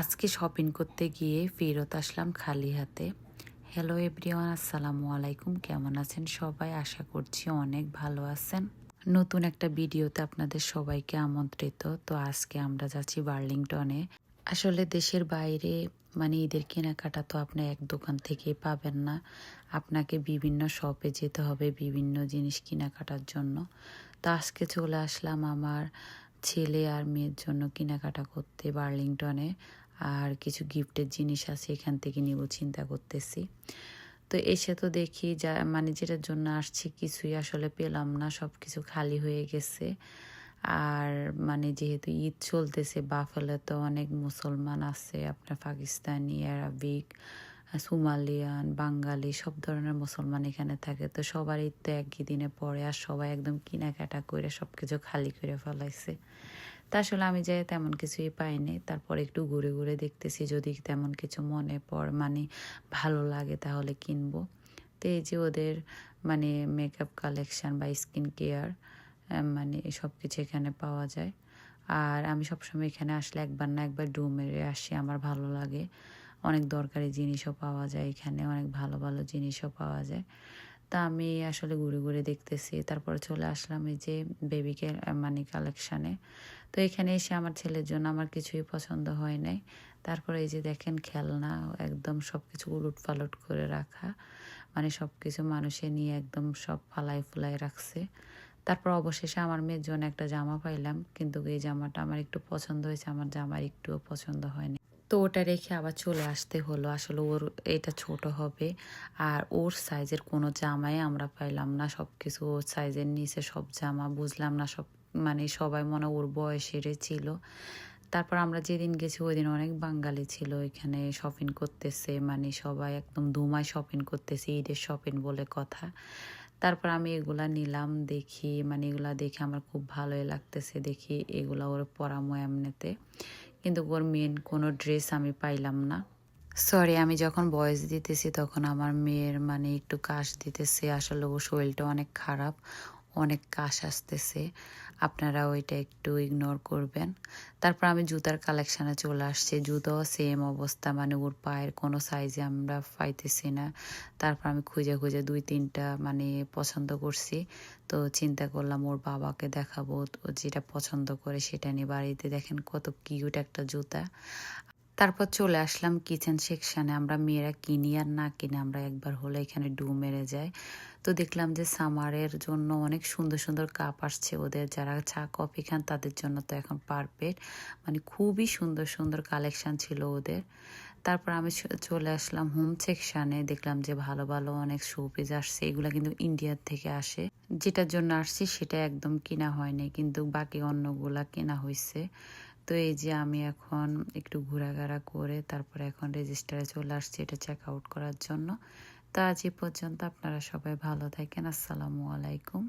আজকে শপিং করতে গিয়ে ফেরত আসলাম খালি হাতে। হ্যালো এভরিওয়ান আসসালামু আলাইকুম। কেমন আছেন সবাই? আশা করছি অনেক ভালো আছেন। নতুন একটা ভিডিওতে আপনাদের সবাইকে আমন্ত্রিত। তো আজকে আমরা যাচ্ছি বার্লিংটনে। আসলে দেশের বাইরে মানে ঈদের কেনাকাটা তো আপনি এক দোকান থেকে পাবেন না। আপনাকে বিভিন্ন শপে যেতে হবে, বিভিন্ন জিনিস কেনাকাটার জন্য। তো আজকে চলে আসলাম আমার ছেলে আর মেয়ের জন্য কেনাকাটা করতে বার্লিংটনে। আর কিছু গিফটের জিনিস আছে, এখান থেকে নিব, চিন্তা করতেছি। তো এসে তো দেখি যা মানে যেটার জন্য আসছি, কিছুই আসলে পেলাম না সব কিছু খালি হয়ে গেছে। আর মানে যেহেতু ঈদ চলতেছে, বাফেলে তো অনেক মুসলমান আছে, আপনার পাকিস্তানি, আরবিক, সুমালিয়ান, বাঙালি, সব ধরনের মুসলমান এখানে থাকে। তো সবার ঈদ তো একই দিনে পড়ে, আর সবাই একদম কেনাকাটা করে সব কিছু খালি করে ফেলাইছে। তা আসলে আমি যাই তেমন কিছুই পাইনি। তারপর একটু ঘুরে ঘুরে দেখতেছি, যদি তেমন কিছু মনে পড় মানে ভালো লাগে তাহলে কিনবো। তো এই যে ওদের মানে মেকআপ কালেকশান বা স্কিন কেয়ার মানে সব কিছু এখানে পাওয়া যায়। আর আমি সবসময় এখানে আসলে একবার না একবার ডু মেরে আসি, আমার ভালো লাগে। অনেক দরকারি জিনিসও পাওয়া যায় এখানে, অনেক ভালো ভালো জিনিসও পাওয়া যায়। তা আমি আসলে ঘুরে ঘুরে দেখতেছি। তারপরে চলে আসলাম এই যে বেবিকে মানে কালেকশানে তো এখানে এসে আমার ছেলের জন্য আমার কিছুই পছন্দ হয় নাই। তারপরে এই যে দেখেন খেলনা, একদম সব কিছু উলুট পালট করে রাখা। মানে সব কিছু মানুষে নিয়ে একদম সব ফালাই ফুলাই রাখছে। তারপর অবশেষে আমার মেয়ের জন্য একটা জামা পাইলাম। কিন্তু এই জামাটা আমার একটু পছন্দ হয়েছে, আমার জামার একটুও পছন্দ হয়নি। তো ওটা রেখে আবার চলে আসতে হলো। আসলে ওর এটা ছোট হবে। আর ওর সাইজের কোনো জামাই আমরা পাইলাম না। সব কিছু ওর সাইজের নিচে সব জামা বুঝলাম না। সব মানে সবাই মনে ওর বয়সেরই ছিল। তারপর আমরা যেদিন গেছি ওই দিন অনেক বাঙালি ছিল। এখানে শপিং করতেছে। মানে সবাই একদম ধুমায় শপিং করতেছে। ঈদের শপিং বলে কথা। তারপর আমি এগুলা নিলাম। দেখি মানে এগুলা দেখে আমার খুব ভালোই লাগতেছে। দেখি এগুলা ওর পরামো এমনিতে। কিন্তু ওর মেন কোনো ড্রেস আমি পাইলাম না। সরি আমি যখন বয়স দিতেছি তখন আমার মেয়ের মানে একটু কাশ দিতেছে, আসলে ও শরীরটা অনেক খারাপ। অনেক কাশ আসতেছে। আপনারা ওইটা একটু ইগনোর করবেন। তারপর আমি জুতার কালেকশানে চলে আসছি। জুতাও সেম অবস্থা মানে ওর পায়ের কোনো সাইজে আমরা পাইতেছি না। তারপর আমি খুঁজে খুঁজে দুই তিনটা মানে পছন্দ করছি। তো চিন্তা করলাম ওর বাবাকে দেখাবো যেটা পছন্দ করে সেটা নিয়ে বাড়িতে দেখেন কত কিউট একটা জুতা। তারপর চলে আসলাম কিচেন সেকশানে আমরা মেয়েরা কিনি আর না কিনে আমরা একবার হলে এখানে ডু মেরে যাই। তো দেখলাম যে সামারের জন্য অনেক সুন্দর সুন্দর কাপ আসছে ওদের। যারা চা কফি খান তাদের জন্য তো এখন পারফেক্ট মানে খুবই সুন্দর সুন্দর কালেকশান ছিল ওদের। তারপর আমি চলে আসলাম হোম সেকশানে দেখলাম যে ভালো ভালো অনেক শোপিস আসছে। এগুলো কিন্তু ইন্ডিয়ার থেকে আসে। যেটার জন্য আসছি সেটা একদম কিনা হয়নি। কিন্তু বাকি অন্যগুলা কেনা হয়েছে তো এই যে আমি এখন একটু ঘোরাঘাড়া করে তারপরে এখন রেজিস্টারে চলে আসছি এটা চেক আউট করার জন্য। তো আজ এই পর্যন্ত আপনারা সবাই ভালো থাকেন। আসসালামু আলাইকুম।